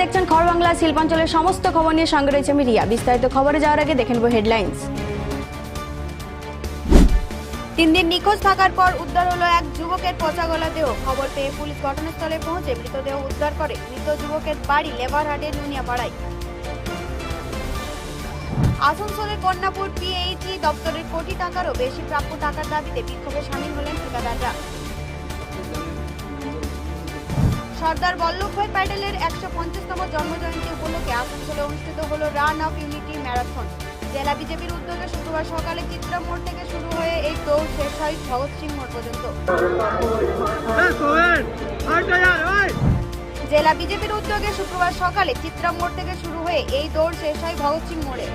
দেখছেন খবর বাংলা, শিল্পাঞ্চলের সমস্ত খবর নিয়ে সঙ্গে রয়েছে আমি রিয়া। বিস্তারিত খবরে যাওয়ার আগে দেখে নেব হেডলাইন্স। তিন দিন নিখোঁজ থাকার পর উদ্ধার হলো এক যুবকের পচা গলা দেহ। খবর পেয়ে পুলিশ ঘটনাস্থলে পৌঁছে মৃতদেহ উদ্ধার করে। মৃত যুবকের বাড়ি লেবারহাটের নুনিয়াপাড়ায়। আসানসোলের কন্যাপুর পিএইচই দপ্তরের কোটি টাকারও বেশি প্রাপ্য টাকার দাবিতে বিক্ষোভে সামিল হলেন ঠিকাদাররা। সর্দার বল্লভভাই প্যাটেলের একশো পঞ্চাশতম জন্মজয়ন্তী উপলক্ষে আসানসোলে অনুষ্ঠিত হলো রান অফ ইউনিটি ম্যারাথন। জেলা বিজেপির উদ্যোগে শুক্রবার সকালে চিত্রা মোড় থেকে শুরু হয়ে এই দৌড় শেষ হয় ভগৎ সিং মোড় পর্যন্ত। জেলা বিজেপির উদ্যোগে শুক্রবার সকালে চিত্রা মোড় থেকে শুরু হয়ে এই দৌড় শেষ হয় ভগৎ সিং মোড়ে।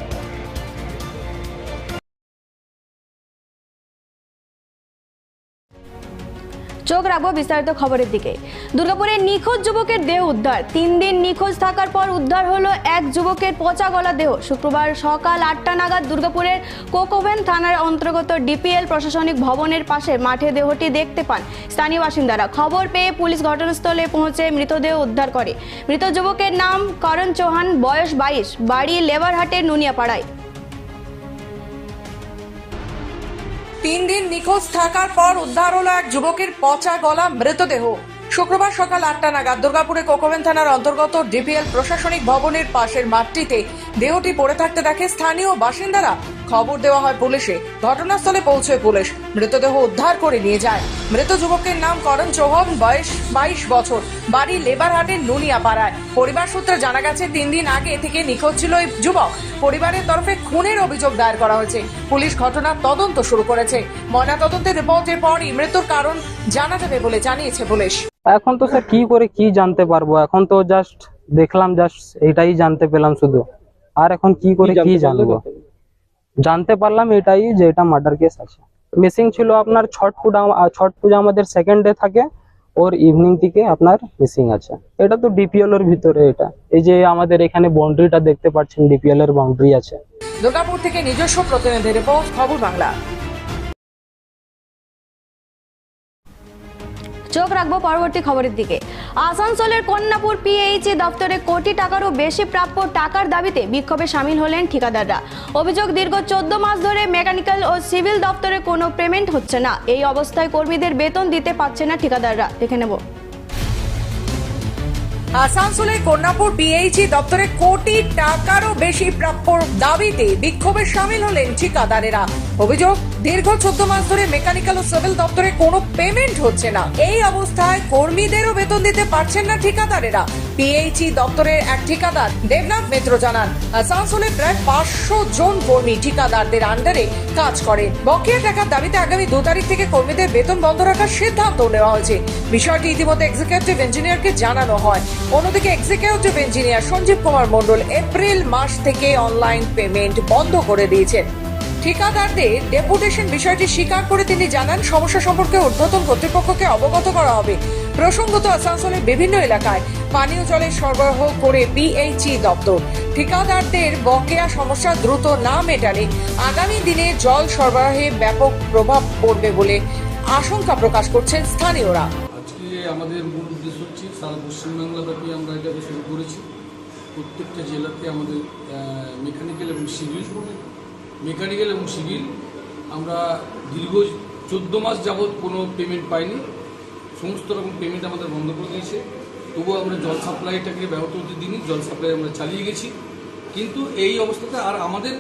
চোখ রাখব বিস্তারিত খবরের দিকে। দুর্গাপুরে নিখোঁজ যুবকের দেহ উদ্ধার। তিন দিন নিখোঁজ থাকার পর উদ্ধার হলো এক যুবকের পচা গলা দেহ। শুক্রবার সকাল আটটা নাগাদ দুর্গাপুরের কোকোভেন থানার অন্তর্গত ডিপিএল প্রশাসনিক ভবনের পাশে মাঠে দেহটি দেখতে পান স্থানীয় বাসিন্দারা। খবর পেয়ে পুলিশ ঘটনাস্থলে পৌঁছে মৃতদেহ উদ্ধার করে। মৃত যুবকের নাম করণ চৌহান, বয়স বাইশ, বাড়ি লেবারহাটের নুনিয়াপাড়ায়। তিন দিন নিখোঁজ থাকার পর উদ্ধার হলো এক যুবকের পচা গলা, মৃতদেহ। শুক্রবার সকাল আটটা নাগাদ দুর্গাপুরে কোকোভেন থানার অন্তর্গত ডিপিএল প্রশাসনিক ভবনের পাশের মাঠটিতে দেহটি পড়ে থাকতে দেখে স্থানীয় বাসিন্দারা খবর দেওয়া হয় পুলিশে। ঘটনাস্থলে পৌঁছয় পুলিশ মৃতদেহ উদ্ধার করে নিয়ে যায়। মৃত যুবকের নাম করণ চৌহান বয়স বাইশ বছর। বাড়ি লেবারহাটের নুনিয়াপাড়ায়। পরিবার সূত্রে জানা গেছে তিন দিন আগে থেকে নিখোঁজ ছিল এই যুবক। পরিবারের তরফে খুনের অভিযোগ দায়ের করা হয়েছে। পুলিশ ঘটনার তদন্ত শুরু করেছে। ময়না তদন্তের রিপোর্টের পরই মৃত্যুর কারণ জানা যাবে বলে জানিয়েছে পুলিশ। এখন তো স্যার কি করে কি জানতে পারব? এখন তো জাস্ট দেখলাম জাস্ট এটাই জানতে পেলাম শুধু। আর এখন কি করে কি জানব? জানতে পারলাম এটাই যে এটা মার্ডার কেস আছে। মিসিং ছিল আপনার ছট পূজা ছট পূজা আমাদের সেকেন্ড ডে থাকে, ওর ইভিনিং থেকে আপনার মিসিং আছে। এটা তো ডিপিএল এর ভিতরে এটা। এই যে আমাদের এখানে বাউন্ডারিটা দেখতে পাচ্ছেন ডিপিএল এর বাউন্ডারি আছে। দুর্গাপুর থেকে নিজস্ব প্রতিনিধি রিপোর্ট খবর বাংলা। চোখ রাখব পরবর্তী খবরের দিকে। আসানসোলের কন্যাপুর পিএইচি দপ্তরে কোটি টাকারও বেশি প্রাপ্য টাকার দাবিতে বিক্ষোভে সামিল হলেন ঠিকাদাররা। অভিযোগ, দীর্ঘ চোদ্দ মাস ধরে মেকানিক্যাল ও সিভিল দপ্তরে কোনো পেমেন্ট হচ্ছে না। এই অবস্থায় কর্মীদের বেতন দিতে পারছে না ঠিকাদাররা। দেখে নেব। আসানসোলের কন্যাপুর বিএইচই দপ্তরে কোটি টাকারও বেশি প্রাপ্য দাবিতে বিক্ষোভে সামিল হলেন ঠিকাদারেরা। অভিযোগ, দীর্ঘ চোদ্দ মাস ধরে মেকানিক্যাল ও সিভিল দপ্তরে কোনো পেমেন্ট হচ্ছে না। এই অবস্থায় কর্মীদেরও বেতন দিতে পারছেন না ঠিকাদারেরা। পিএইচই দপ্তরের এক ঠিকাদার দেবনাথ মিত্র জানান আসানসোলে প্রায় পাঁচশো জন কর্মী ঠিকাদারদের আন্ডারে কাজ করে। বকেয়া টাকার দাবিতে আগামী দু তারিখ থেকে কর্মীদের বেতন বন্ধ রাখার সিদ্ধান্ত নেওয়া হয়েছে। বিষয়টি ইতিমধ্যে এক্সিকিউটিভ ইঞ্জিনিয়ারকে জানানো হয়। অন্যদিকে executive engineer Sanjeev Kumar Mondal April মাস থেকে অনলাইন পেমেন্ট বন্ধ করে দিয়েছেন। ঠিকাদারদের ডেপুটেশন বিষয়টি স্বীকার করে তিনি জানান, সমস্যা সম্পর্কে ঊর্ধ্বতন কর্তৃপক্ষকে অবগত করা হবে। প্রসঙ্গত আসানসোলের বিভিন্ন এলাকায় পানীয় জলের সরবরাহ করে বিএইচই দপ্তর। ঠিকাদারদের বকেয়া সমস্যা দ্রুত না মেটালে আগামী দিনে জল সরবরাহে ব্যাপক প্রভাব পড়বে বলে আশঙ্কা প্রকাশ করছেন স্থানীয়রা। আজকে আমাদের মূল উদ্দেশ্য হচ্ছে সারা পশ্চিমবাংলাব্যাপী আমরা এটাকে শুরু করেছি। প্রত্যেকটা জেলাতে আমাদের মেকানিক্যাল এবং সিভিল মেকানিক্যাল এবং সিভিল আমরা দীর্ঘ চোদ্দ মাস যাবৎ কোনো পেমেন্ট পাইনি। সমস্ত রকম পেমেন্ট আমাদের বন্ধ করে দিয়েছে। তবুও আমরা জল সাপ্লাইটাকে ব্যাহত হতে দিইনি, জল সাপ্লাই আমরা চালিয়ে গেছি। কিন্তু এই অবস্থাতে আর আমাদের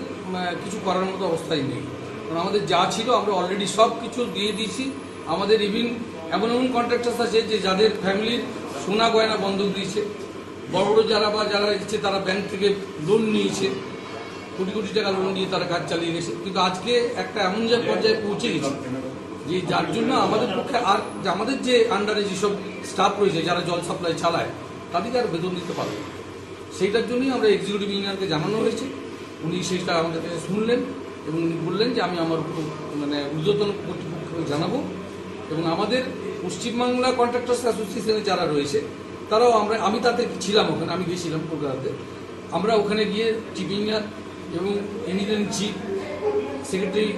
কিছু করার মতো অবস্থাই নেই। কারণ আমাদের যা ছিল আমরা অলরেডি সব কিছু দিয়ে দিয়েছি। আমাদের ইভিন এমন এমন কন্ট্রাক্টার্স আছে যে যাদের ফ্যামিলির সোনা গয়না বন্ধক দিয়েছে। বড় বড় যারা বা যারা ইচ্ছে তারা ব্যাংক থেকে লোন নিয়েছে। কোটি কোটি টাকা লোন দিয়ে তারা কাজ চালিয়ে গেছে। কিন্তু আজকে একটা এমন যে পর্যায়ে পৌঁছে গেছে। যে যার জন্য আমাদের পক্ষে আর আমাদের যে আন্ডারে যেসব স্টাফ রয়েছে, যারা জল সাপ্লাই চালায়, তাদেরকে আর বেতন দিতে পারবে। সেইটার জন্যই আমরা এক্সিকিউটিভ ইঞ্জিনিয়ারকে জানানো হয়েছে। উনি সেইটা আমাদের কাছে শুনলেন এবং উনি বললেন যে আমি আমার মানে ঊর্ধ্বতন কর্তৃপক্ষকে জানাব এবং আমাদের পশ্চিমবাংলা কন্ট্রাক্টার্স অ্যাসোসিয়েশনে যারা রয়েছে, তারাও আমরা, আমি তাতে ছিলাম ওখানে, আমি গিয়েছিলাম কলকাতাতে। আমরা ওখানে গিয়ে চিফ ইঞ্জিনিয়ার এবং ইঞ্জিনিয়ারিং চিফ সেক্রেটারি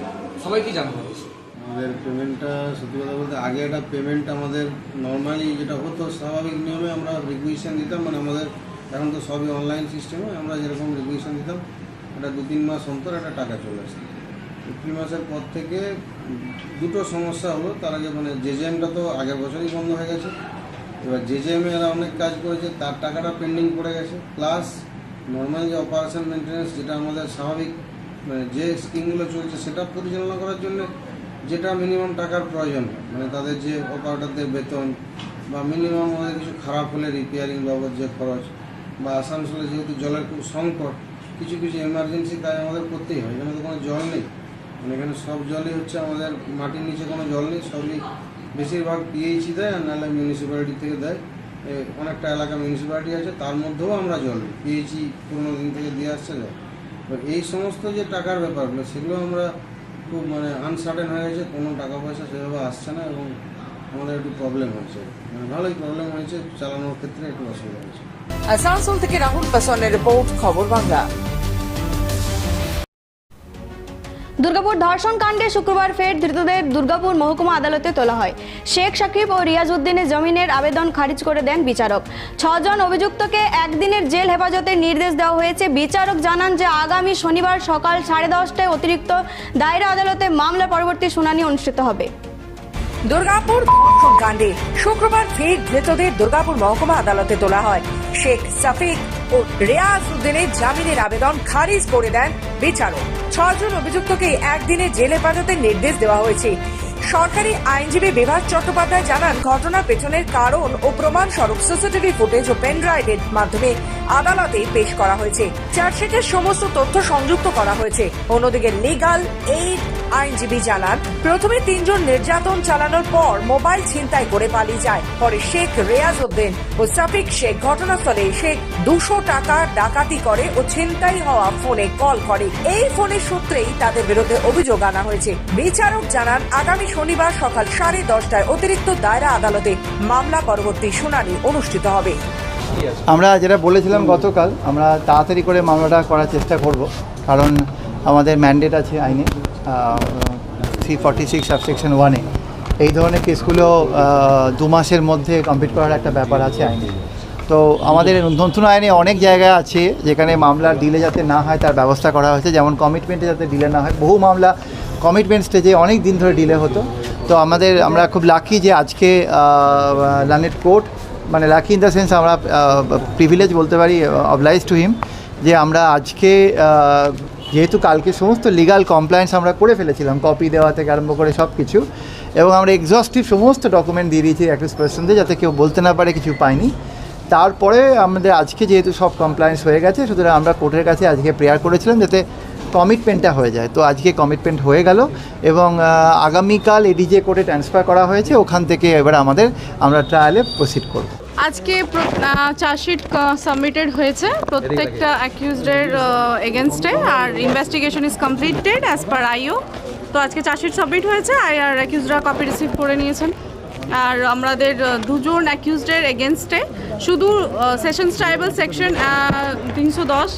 সবাইকে জানানো হয়েছে। আমাদের পেমেন্টটা সত্যি কথা বলতে আগে একটা পেমেন্ট আমাদের নর্মালি যেটা হতো, স্বাভাবিক নিয়মে আমরা রিকুইশন দিতাম মানে আমাদের এখন তো সবই অনলাইন সিস্টেমে আমরা যেরকম রেগুলেশন দিতাম এটা দু তিন মাস অন্তর একটা টাকা চলে আসে এপ্রিল মাসের পর থেকে দুটো সমস্যা হলো, তার আগে মানে জেজেএমটা তো আগের বছরই বন্ধ হয়ে গেছে। এবার জে জেজেএমে এরা অনেক কাজ করেছে, তার টাকাটা পেন্ডিং পড়ে গেছে। প্লাস নর্মাল যে অপারেশন মেনটেন্যান্স যেটা আমাদের স্বাভাবিক মানে যে স্কিমগুলো চলছে, সেটা পরিচালনা করার জন্য যেটা মিনিমাম টাকার প্রয়োজন মানে তাদের যে অপারেটরদের বেতন বা মিনিমাম আমাদের কিছু খারাপ হলে রিপেয়ারিং বাবদ যে খরচ বা আসানসোলে যেহেতু জলের খুব সংকট, কিছু কিছু এমার্জেন্সি কাজ আমাদের করতেই হয়। এখানে তো কোনো জল নেই। মানে এখানে সব জলই হচ্ছে আমাদের মাটির নিচে কোনো জল নেই, সবই বেশিরভাগ পিএইচি দেয় আর নাহলে মিউনিসিপ্যালিটি থেকে দেয়। অনেকটা এলাকা মিউনিসিপ্যালিটি আছে, তার মধ্যেও আমরা জল নিই। পিএইচই পুরোনো দিন থেকে দিয়ে আসছে যায় এই সমস্ত যে টাকার ব্যাপারগুলো, সেগুলো আমরা খুব মানে আনসার্টেন হয়ে গেছে, কোনো টাকা পয়সা সেভাবে আসছে না এবং আমাদের একটু প্রবলেম হয়েছে মানে ভালোই প্রবলেম হয়েছে, চালানোর ক্ষেত্রে একটু অসুবিধা হয়েছে। আসানসোল থেকে রাহুল পাসনের রিপোর্ট, খবর বাংলা। দুর্গাপুর ধর্ষণ কাণ্ডে শুক্রবার ফের ধৃতদের দুর্গাপুর মহকুমা আদালতে তোলা হয়। শেখ সাকিব ও রিয়াজ উদ্দিনের জমিনের আবেদন খারিজ করে দেন বিচারক। ছজন অভিযুক্তকে একদিনের জেল হেফাজতের নির্দেশ দেওয়া হয়েছে। বিচারক জানান যে আগামী শনিবার সকাল সাড়ে দশটায় অতিরিক্ত দায়রা আদালতে মামলা পরবর্তী শুনানি অনুষ্ঠিত হবে। দুর্গাপুর কাণ্ডে। শুক্রবার ফের ধৃতদের দুর্গাপুর মহকুমা আদালতে তোলা হয়। শেখ সাফিক ও রেয়াজ উদ্দিনের জামিনের আবেদন খারিজ করে দেন বিচারক। ছজন অভিযুক্তকে একদিনে জেল হেফাজতের নির্দেশ দেওয়া হয়েছে। সরকারি আইনজীবী বিভাগ চট্টোপাধ্যায় জানান, ঘটনার পেছনের কারণ ও প্রমাণ স্বরূপ সিসিটিভি ফুটেজ ও পেনড্রাইভের মাধ্যমে আদালতে পেশ করা হয়েছে। চার্জশিটের সমস্ত তথ্য সংযুক্ত করা হয়েছে। অন্যদিকে লিগাল এইড আইনজীবী জানান, প্রথমে তিনজন নির্যাতন চালানোর পর মোবাইল ছিনতাই করে পালিয়ে যায়। পরে শেখ রেয়াজ উদ্দিন ও সাফিক শেখ ঘটনাস্থলে এসে দুশো টাকা ডাকাতি করে ও ছিনতাই হওয়া ফোনে কল করে। এই ফোনের সূত্রেই তাদের বিরুদ্ধে অভিযোগ আনা হয়েছে। বিচারক জানান, আগামী শনিবার সকাল সাড়ে দশটায় অতিরিক্ত দায়রা আদালতে মামলা পরবর্তী শুনানি অনুষ্ঠিত হবে। আমরা যেটা বলেছিলাম গতকাল, আমরা তাড়াতাড়ি করে মামলাটা করার চেষ্টা করব, কারণ আমাদের ম্যান্ডেট আছে আইনে। থ্রি ফর্টি সিক্স সাবসেকশন ওয়ানে এই ধরনের কেসগুলো দু মাসের মধ্যে কমপ্লিট করার একটা ব্যাপার আছে আইনে। তো আমাদের নতুন আইনে অনেক জায়গা আছে যেখানে মামলার ডিলে যাতে না হয়, তার ব্যবস্থা করা হয়েছে। যেমন কমিটমেন্টে যাতে ডিলে না হয়। বহু মামলা কমিটমেন্ট স্টেজে অনেক দিন ধরে ডিলে হতো। তো আমাদের, আমরা খুব লাকি যে আজকে লানেট কোর্ট মানে লাকি ইন দ্য সেন্স আমরা প্রিভিলেজ বলতে পারি অবলাইজ টু হিম যে আমরা আজকে যেহেতু কালকে সমস্ত লিগাল কমপ্লায়েন্স আমরা করে ফেলেছিলাম কপি দেওয়া থেকে আরম্ভ করে সব কিছু এবং আমরা এক্সস্টিভ সমস্ত ডকুমেন্ট দিয়ে দিয়েছি অ্যাক্টিভ পার্সনদের যাতে কেউ বলতে না পারে কিছু পাইনি তারপরে আমাদের আজকে যেহেতু সব কমপ্লায়েন্স হয়ে গেছে, সুতরাং আমরা কোর্টের কাছে আজকে প্রেয়ার করেছিলাম যাতে কমিটমেন্টটা হয়ে যায়। তো আজকে কমিটমেন্ট হয়ে গেল, এবং আগামীকাল এডিজে কোর্টে ট্রান্সফার করা হয়েছে, ওখান থেকে এবার আমাদের, আমরা ট্রায়ালে প্রসিড করব। আজকে চার্জশিট সাবমিটেড হয়েছে প্রত্যেকটা অ্যাকিউজডের এগেনস্টে আর investigation is completed as per IO তো আজকে চার্জশিট সাবমিট হয়েছে আর আর অ্যাকিউজরা কপি রিসিভ করে নিয়েছেন। আর আমাদের দুজন অ্যাকিউজডের এগেনস্টে শুধু সেশনস ট্রাইবাল সেকশন তিনশো দশ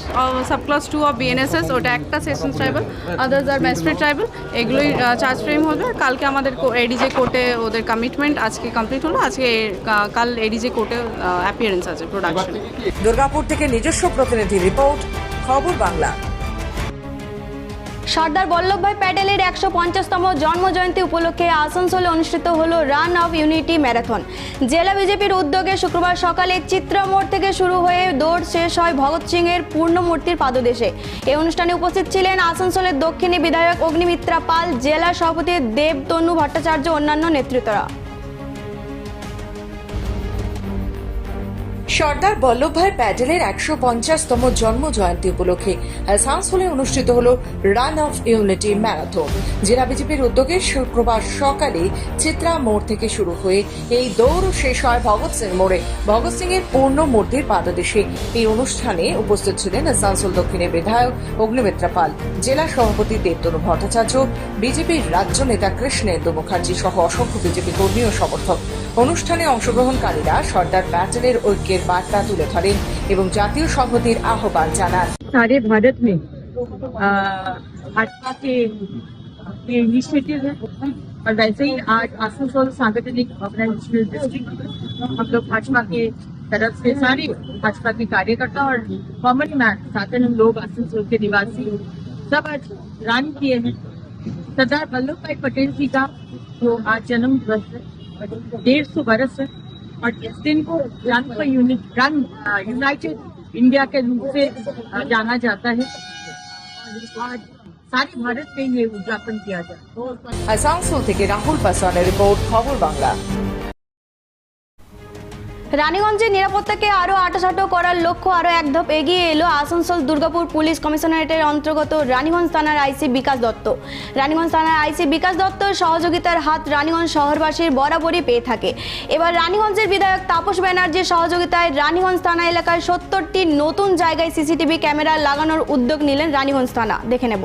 সাবক্লাস টু অফ বিএনএসএস ওটা একটা সেশনস ট্রাইবাল আদার্স আর ম্যাস্ট্রেট ট্রাইবাল এগুলোই চার্জ ফ্রেম হবে। কালকে আমাদের এডিজে কোর্টে ওদের কমিটমেন্ট আজকে কমপ্লিট হলো। আজকে কাল এডিজে কোর্টে অ্যাপিয়ারেন্স আছে প্রোডাকশন দুর্গাপুর থেকে নিজস্ব প্রতিনিধি রিপোর্ট খবর বাংলা। সর্দার বল্লভভাই প্যাটেলের একশো পঞ্চাশতম জন্ম জয়ন্তী উপলক্ষে আসানসোলে অনুষ্ঠিত হল রান অফ ইউনিটি ম্যারাথন। জেলা বিজেপির উদ্যোগে শুক্রবার সকালে চিত্রামোড় থেকে শুরু হয়ে দৌড় শেষ হয় ভগৎ সিং এর পূর্ণমূর্তির পাদদেশে। এই অনুষ্ঠানে উপস্থিত ছিলেন আসানসোলের দক্ষিণী বিধায়ক অগ্নিমিত্রা পাল, জেলা সভাপতি দেবতনু ভট্টাচার্য, অন্যান্য নেতৃত্বরা। সর্দার বল্লভভাই প্যাটেলের একশো পঞ্চাশতম জন্ম জয়ন্তী উপলক্ষে আসানসোলে অনুষ্ঠিত হল রান অফ ইউনিটি ম্যারাথন, জেলা বিজেপির উদ্যোগে শুক্রবার সকালে চিত্রা মোড় থেকে শুরু হয়ে এই দৌড় শেষ হয় ভগৎ সিং মোড়ে। ভগৎ সিং এর পূর্ণ মূর্তির পাদদেশে এই অনুষ্ঠানে উপস্থিত ছিলেন আসানসোল দক্ষিণের বিধায়ক অগ্নিমিত্রা পাল, জেলা সভাপতি দেবতনু ভট্টাচার্য, বিজেপির রাজ্য নেতা কৃষ্ণেন্দু মুখার্জি সহ অসংখ্য বিজেপি কর্মী ও সমর্থক। অনুষ্ঠানে অংশগ্রহণকারীরা সর্দার প্যাটেলের ঐক্যের বার্তা তুলে ধরেন এবং জাতীয় সংহতির আহ্বান জানান सारे भारत में आ, भाजपा के ये इनिशिएटिव है और वैसे ही आज आसनसोल सांगठनिक ऑर्गेनाइजेशनल डिस्ट्रिक्ट हम लोग भाजपा के तरफ से सारे भाजपा के कार्यकर्ता और कॉमन मैन सातन लोग आसनसोल के निवासी सब आज रन किए हैं सरदार वल्लभ भाई पटेल जी का जो आज जन्म दिवस है डेढ़ सौ बरस है और इस दिन को run for unit run united India के रूप से अ, जाना जाता है और आज सारे भारत में ये उद्यापन किया जाता है আসানসোল থেকে রাহুল পাসওয়ানের রিপোর্ট খবর বাংলা রানীগঞ্জে নিরাপত্তাকে আরও আটোসাটো করার লক্ষ্য আরও এক ধাপ এগিয়ে এলো আসানসোল দুর্গাপুর পুলিশ কমিশনারেটের অন্তর্গত রানীগঞ্জ থানার আইসি বিকাশ দত্ত। রানীগঞ্জ থানার আইসি বিকাশ দত্তর সহযোগিতার হাত রানীগঞ্জ শহরবাসীর বরাবরই পেয়ে থাকে। এবার রানীগঞ্জের বিধায়ক তাপস ব্যানার্জির সহযোগিতায় রানীগঞ্জ থানা এলাকায় সত্তরটি নতুন জায়গায় সিসিটিভি ক্যামেরা লাগানোর উদ্যোগ নিলেন রানীগঞ্জ থানা। দেখে নেব।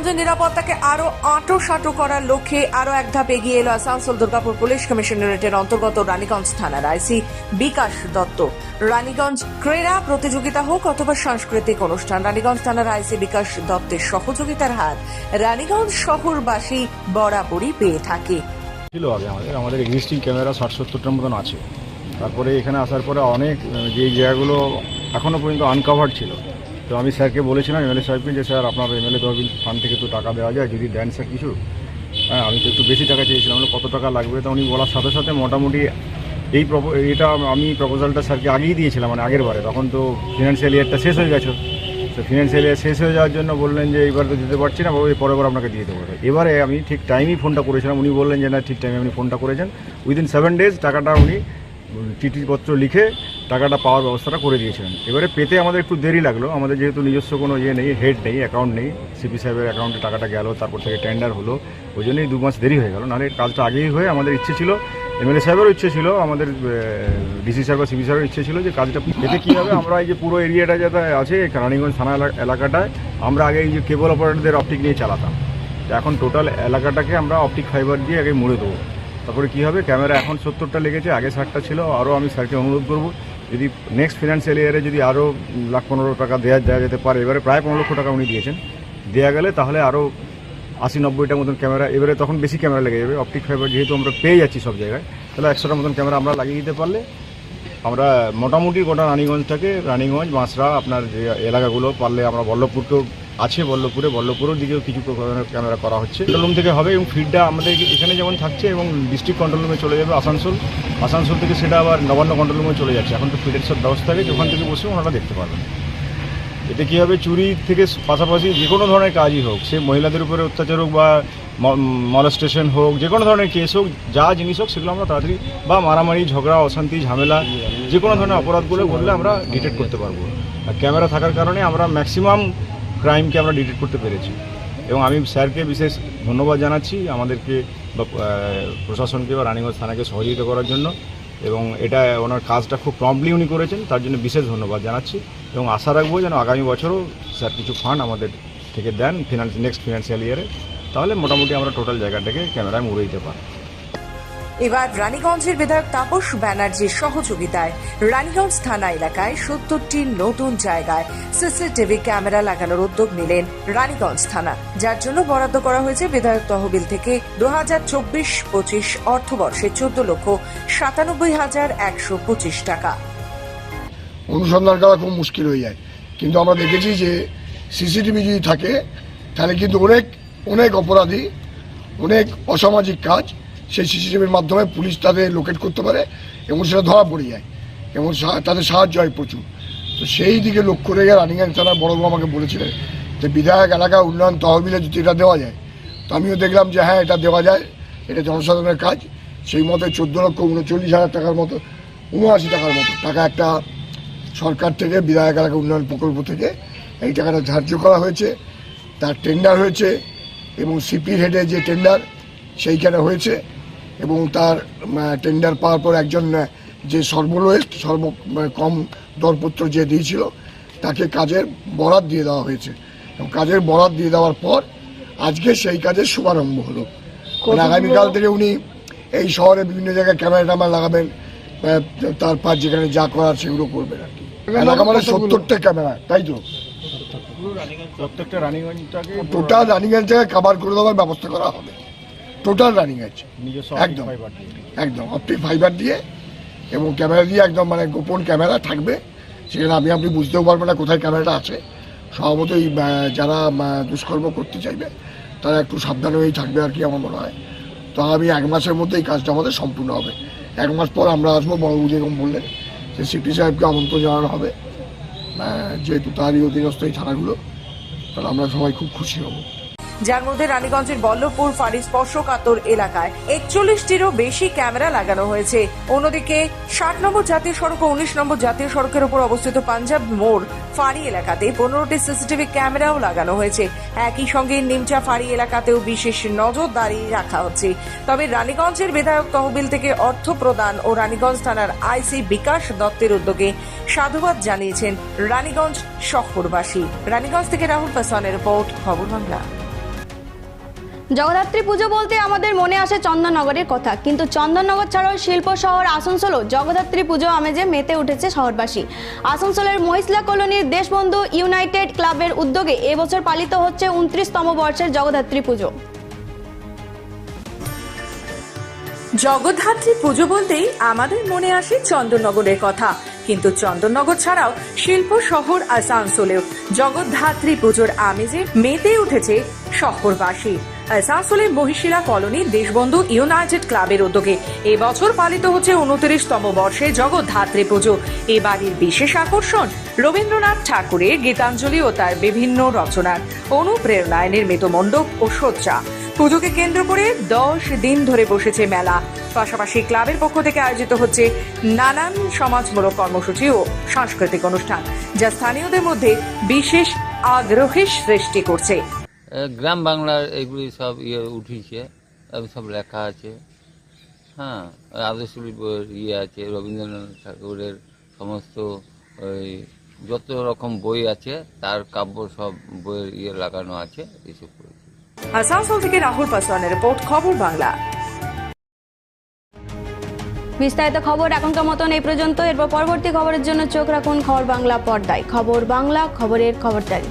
রানীগঞ্জের নিরাপত্তাকে আরও আঁটো সাঁটো করার লক্ষ্যে আরও এক ধাপ এগিয়ে এলো আসানসোল, দুর্গাপুর পুলিশ কমিশনারেটের অন্তর্গত রানীগঞ্জ থানার আইসি বিকাশ দত্ত। রানীগঞ্জ ক্রীড়া প্রতিযোগিতা হোক অথবা সাংস্কৃতিক অনুষ্ঠান, রানীগঞ্জ থানার আইসি বিকাশ দত্তের সহযোগিতার হাত রানীগঞ্জ শহরবাসী বরাবরই পেয়ে থাকে। ছিল আগে আমাদের আমাদের এক্সিস্টিং ক্যামেরা ষাট সত্তরটার মতন আছে। তারপরে এখানে আসার পরে অনেক যে জায়গাগুলো এখনও পর্যন্ত আনকাভার্ড ছিল। তো আমি স্যারকে বলেছিলাম, এমএলএ সাহেবকে যে স্যার আপনার এমএলএ তহবিল ফান্ড থেকে তো টাকা দেওয়া যায়, যদি দেন স্যার কিছু। হ্যাঁ আমি তো একটু বেশি টাকা চেয়েছিলাম কত টাকা লাগবে? তো উনি বলার সাথে সাথে মোটামুটি এই এটা আমি প্রপোজালটা স্যারকে আগেই দিয়েছিলাম মানে আগের বারে। তখন তো ফিনান্সিয়াল ইয়ারটা শেষ হয়ে গেছে। তো ফিনান্সিয়াল ইয়ার শেষ হয়ে যাওয়ার জন্য বললেন যে এইবার তো দিতে পারছি না এর পরের বার আপনাকে দিয়ে দেবো। এবারে আমি ঠিক টাইমেই ফোনটা করেছিলাম, উনি বললেন যে না, ঠিক টাইমে আপনি ফোনটা করেছেন। উইদিন সেভেন ডেজ টাকাটা উনি চিঠিপত্র লিখে টাকাটা পাওয়ার ব্যবস্থাটা করে দিয়েছিলেন। এবারে পেতে আমাদের একটু দেরি লাগল। আমাদের যেহেতু নিজস্ব কোনো ইয়ে নেই, হেড নেই অ্যাকাউন্ট নেই সিপি সাহেবের অ্যাকাউন্টে টাকাটা গেল, তারপর থেকে টেন্ডার হলো। ওই জন্যই দু মাস দেরি হয়ে গেল। নাহলে কাজটা আগেই হয়ে আমাদের ইচ্ছে ছিল এমএলএ সাহেবেরও ইচ্ছে ছিল, আমাদের ডিসি সাহেব বা সিপি সাহেবের ইচ্ছে ছিল যে কাজটা পেতে কী হবে। আমরা এই যে পুরো এরিয়াটা যেটা আছে, রানীগঞ্জ থানা এলাকাটায়, আমরা আগে এই যে কেবল অপারেটরদের অপটিক নিয়ে চালাতাম। এখন টোটাল এলাকাটাকে আমরা অপটিক ফাইবার দিয়ে আগে মুড়ে দেবো। তারপরে কী হবে? ক্যামেরা এখন সত্তরটা লেগেছে, আগে ষাটটা ছিল, আরও আমি স্যারকে অনুরোধ করব, যদি নেক্সট ফিনান্সিয়াল ইয়ারে যদি আরও লাখ পনেরো টাকা দেওয়া দেওয়া যেতে পারে, এবারে প্রায় পনেরো লক্ষ টাকা উনি দিয়েছেন। দেওয়া গেলে তাহলে আরও আশি নব্বইটার মতন ক্যামেরা, এবারে তখন বেশি ক্যামেরা লেগে যাবে। অপটিক ফাইবার যেহেতু আমরা পেয়ে যাচ্ছি সব জায়গায়, তাহলে একশোটার মতন ক্যামেরা আমরা লাগিয়ে দিতে পারলে আমরা মোটামুটি গোটা রানীগঞ্জটাকে, রানীগঞ্জ, বাঁশরা, আপনার যে এলাকাগুলো পারলে আমরা বল্লভপুরকেও আছে বল্লভপুরে, বল্লভপুরের দিকেও কিছু ক্যামেরা করা হচ্ছে। কন্ট্রোল রুম থেকে হবে এবং ফিডটা আমাদের এখানে যেমন থাকছে এবং ডিস্ট্রিক্ট কন্ট্রোল রুমে চলে যাবে আসানসোল। আসানসোল থেকে সেটা আবার নবান্ন কন্ট্রোল রুমে চলে যাচ্ছে। এখন তো ফিডের সব ব্যবস্থা আছে, ওখান থেকে বসে ওনারা দেখতে পারবেন। এতে কী হবে, চুরি থেকে পাশাপাশি যে কোনো ধরনের কাজই হোক, সে মহিলাদের উপরে অত্যাচার হোক বা মলস্টেশন হোক, যে কোনো ধরনের কেস হোক, যা জিনিস হোক, সেগুলো আমরা তাড়াতাড়ি বা মারামারি, ঝগড়া, অশান্তি, ঝামেলা, যে কোনো ধরনের অপরাধগুলো করলে আমরা ডিটেক্ট করতে পারব। আর ক্যামেরা থাকার কারণে আমরা ম্যাক্সিমাম ক্রাইমকে আমরা ডিটেক্ট করতে পেরেছি। এবং আমি স্যারকে বিশেষ ধন্যবাদ জানাচ্ছি আমাদেরকে, বা প্রশাসনকে বা রানীগঞ্জ থানাকে সহযোগিতা করার জন্য। এবং এটা ওনার কাজটা খুব প্রম্পলি উনি করেছেন, তার জন্য বিশেষ ধন্যবাদ জানাচ্ছি। এবং আশা রাখব যেন আগামী বছরও স্যার কিছু ফান্ড আমাদের থেকে দেন ফিনান্স নেক্সট ফিনান্সিয়াল ইয়ারে তাহলে মোটামুটি আমরা টোটাল জায়গাটাকে ক্যামেরায় মুড়ে দিতে পারি এবার রানীগঞ্জের বিধায়ক তাপস ব্যানার্জির সহযোগিতায় রানীগঞ্জ থানা এলাকায় সত্তরটি নতুন জায়গায় সিসিটিভি ক্যামেরা লাগানোর উদ্যোগ নিলেন রানীগঞ্জ থানা, যার জন্য বরাদ্দ করা হয়েছে বিধায়ক তহবিল থেকে দু হাজার চব্বিশ পঁচিশ অর্থবর্ষে চোদ্দ লক্ষ সাতানব্বই হাজার একশো পঁচিশ টাকা। অনুসন্ধান করা খুব মুশকিল হয়ে যায়। কিন্তু আমরা দেখেছি যে সিসিটিভি যদি থাকে, তাহলে কিন্তু অনেক অনেক অপরাধী, অনেক অসামাজিক কাজ সেই সিসিটিভির মাধ্যমে পুলিশ তাদের লোকেট করতে পারে এবং সেটা ধরা পড়ে যায় এবং তাদের সাহায্য হয় প্রচুর। তো সেই দিকে লক্ষ্য রেখে রানিগঞ্জ থানার বড়বাবু আমাকে বলেছিলেন যে বিধায়ক এলাকা উন্নয়ন তহবিলে যদি এটা দেওয়া যায়, তো আমিও দেখলাম যে হ্যাঁ এটা দেওয়া যায়, এটা জনসাধারণের কাজ। সেই মতে চোদ্দ লক্ষ উনচল্লিশ হাজার টাকার মতো, উনআশি টাকার মতো টাকা একটা সরকার থেকে, বিধায়ক এলাকা উন্নয়ন প্রকল্প থেকে এই টাকাটা ধার্য করা হয়েছে। তার টেন্ডার হয়েছে এবং সিপির হেডে যে টেন্ডার সেইখানে হয়েছে। এবং তার টেন্ডার পাওয়ার পর একজন যে সর্বলোয়েস্ট সর্ব কম দরপত্র যে দিয়েছিল তাকে কাজের বরাদ দিয়ে দেওয়া হয়েছে। এবং কাজের বরাদ দিয়ে দেওয়ার পর আজকে সেই কাজের শুভারম্ভ হলো। মানে আগামীকাল থেকে উনি এই শহরে বিভিন্ন জায়গায় ক্যামেরা ট্যামেরা লাগাবেন তারপর যেখানে যা করার সেগুলো করবেন আর কি। এলাকা মানে সত্তরটা ক্যামেরা তাই তো? প্রত্যেকটা রানিগঞ্জটাকে টোটাল রানিগঞ্জটাকে কাভার করে দেওয়ার ব্যবস্থা করা হবে। টোটাল রানিগঞ্জ নিজস্ব একদম। একদম অপটিক ফাইবার দিয়ে এবং ক্যামেরা দিয়ে একদম মানে গোপন ক্যামেরা থাকবে। সেখানে আপনি আপনি বুঝতেও পারবেন না কোথায় ক্যামেরাটা আছে। স্বভাবত এই যারা দুষ্কর্ম করতে চাইবে তারা একটু সাবধান হয়েই থাকবে আর কি আমার মনে হয়। তো আমি এক মাসের মধ্যে এই কাজটা আমাদের সম্পূর্ণ হবে। এক মাস পর আমরা আসব বড়বাবু যেরকম বললেন। যে সিপি সাহেবকে আমন্ত্রণ জানানো হবে। যেহেতু তারই অধীনস্থ এই থানাগুলো তাহলে আমরা সবাই খুব খুশি হব। যার মধ্যে রানীগঞ্জের বল্লভপুর ফাঁড়ি স্পর্শকাতর এলাকায় একচল্লিশটিরও বেশি ক্যামেরা লাগানো হয়েছে। অন্যদিকে ষাট নম্বর জাতীয় সড়ক ও উনিশ নম্বর জাতীয় সড়কের উপর অবস্থিত পাঞ্জাব মোড় ফাঁড়ি এলাকাতে পনেরোটি সিসিটিভি ক্যামেরাও লাগানো হয়েছে। একই সঙ্গে নিমচা ফাঁড়ি এলাকাতেও বিশেষ নজরদারি রাখা হচ্ছে। তবে রানীগঞ্জের বিধায়ক তহবিল থেকে অর্থ প্রদান ও রানীগঞ্জ থানার আইসি বিকাশ দত্তের উদ্যোগে সাধুবাদ জানিয়েছেন রানীগঞ্জ শহরবাসী। রানীগঞ্জ থেকে রাহুল পাসওয়ানের রিপোর্ট, খবর বাংলা। জগদ্ধাত্রী পুজো বলতে আমাদের মনে আসে চন্দননগরের কথা। কিন্তু চন্দননগর ছাড়াও শিল্প শহর আসানসোলও জগদ্ধাত্রী পুজো আমেজে মেতে উঠেছে শহরবাসী। আসানসোলের মহিশলা কলোনির দেশবন্ধু ইউনাইটেড ক্লাবের উদ্যোগে এবছর পালিত হচ্ছে উনত্রিশতম বর্ষের জগদ্ধাত্রী পুজো। জগদ্ধাত্রী পুজো বলতেই আমাদের মনে আসে চন্দননগরের কথা। কিন্তু চন্দননগর ছাড়াও শিল্প শহর আসানসোলেও জগদ্ধাত্রী পুজোর আমেজে মেতে উঠেছে শহরবাসী। আসানসোলের মহিশিলা কলোনি দেশবন্ধু ইউনাইটেড ক্লাবের উদ্যোগে এবছর পালিত হচ্ছে উনত্রিশতম বর্ষে জগদ্ধাত্রী পুজো। এবারের বিশেষ আকর্ষণ রবীন্দ্রনাথ ঠাকুরের গীতাঞ্জলি ও তার বিভিন্ন রচনার অনুপ্রেরণায় নির্মিত মণ্ডপ ও সজ্জা পুজোকে কেন্দ্র করে দশ দিন ধরে বসেছে মেলা। পাশাপাশি ক্লাবের পক্ষ থেকে আয়োজিত হচ্ছে নানান সমাজমূলক কর্মসূচি ও সাংস্কৃতিক অনুষ্ঠান, যা স্থানীয়দের মধ্যে বিশেষ আগ্রহের সৃষ্টি করছে। গ্রাম বাংলার এগুলি সব ইয়ে উঠিছে সব লেখা আছে। হ্যাঁ আদর্শলী ইয়ে আছে রবীন্দ্রনাথ ঠাকুরের সমস্ত ওই যত রকম বই আছে তার কাব্য সব বইয়ের ইয়ে লাগানো আছে এইসব করেছি। আসানসোল থেকে রাহুল পাসওয়ানের রিপোর্ট খবর বাংলা। বিস্তারিত খবর এখনকার মতন এই পর্যন্ত। এরপর পরবর্তী খবরের জন্য চোখ রাখুন খবর বাংলা পর্দায়। খবর বাংলা খবরের খবরদারি।